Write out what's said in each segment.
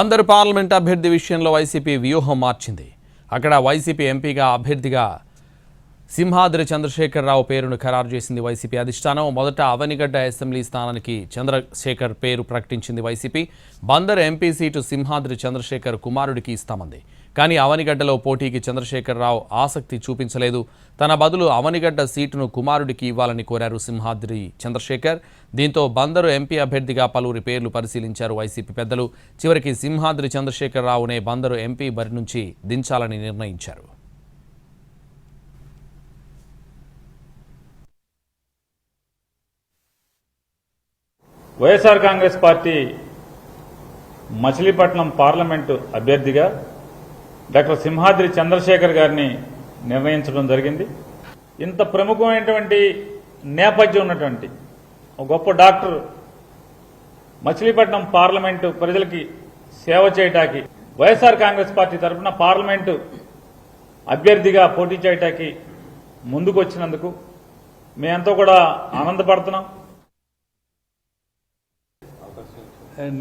అందరు పార్లమెంట్ అభ్యర్థి విషయంలో వైసీపీ వ్యూహం మార్చింది. అక్కడ వైసీపీ ఎంపీగా అభ్యర్థిగా సింహాద్రి చంద్రశేఖరరావు పేరును ఖరారు చేసింది వైసీపీ అధిష్టానం. మొదట అవనిగడ్డ అసెంబ్లీ స్థానానికి చంద్రశేఖర్ పేరు ప్రకటించింది YCP. Bandar MP seat Simhadri Chandrashekar కుమారుడికి ఇస్తామంది. కానీ అవనిగడ్డలో పోటీకి చంద్రశేఖరరావు ఆసక్తి చూపించలేదు. తన బదులు అవనిగడ్డ సీటును కుమారుడికి ఇవ్వాలని కోరారు సింహాద్రి చంద్రశేఖర్. దీంతో బందరు ఎంపీ అభ్యర్థిగా పలువురి పేర్లు పరిశీలించారు వైసీపీ పెద్దలు. చివరికి సింహాద్రి చంద్రశేఖరరావునే బందరు ఎంపీ బరి నుంచి దించాలని నిర్ణయించారు. YSR Congress Party Machilipatnam parliament అభ్యర్థిగా డాక్టర్ సింహాద్రి చంద్రశేఖర్ గారిని నిర్ణయించడం జరిగింది. ఇంత ప్రముఖమైనటువంటి నేపథ్యం ఉన్నటువంటి ఒక గొప్ప డాక్టర్ మచిలీపట్నం పార్లమెంటు ప్రజలకి సేవ చేయటానికి వైఎస్ఆర్ కాంగ్రెస్ పార్టీ తరఫున పార్లమెంటు అభ్యర్థిగా పోటీ చేయటానికి ముందుకు వచ్చినందుకు మేమంతా కూడా ఆనందపడుతున్నాం.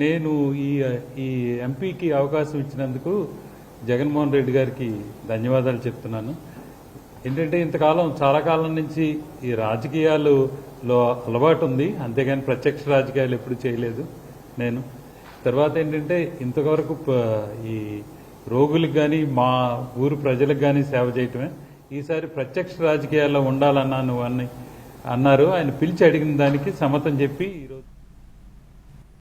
నేను ఈ ఈ ఎంపీకి అవకాశం ఇచ్చినందుకు జగన్మోహన్ రెడ్డి గారికి ధన్యవాదాలు చెప్తున్నాను. ఏంటంటే ఇంతకాలం చాలా కాలం నుంచి ఈ రాజకీయాలులో అలవాటు ఉంది అంతేగాని ప్రత్యక్ష రాజకీయాలు ఎప్పుడు చేయలేదు నేను. తర్వాత ఏంటంటే ఇంతవరకు ఈ రోగులకు కానీ మా ఊరు ప్రజలకు కానీ సేవ చేయటమే. ఈసారి ప్రత్యక్ష రాజకీయాల్లో ఉండాలన్నాను అని అన్నారు. ఆయన పిలిచి అడిగిన దానికి సమ్మతం చెప్పి ఈరోజు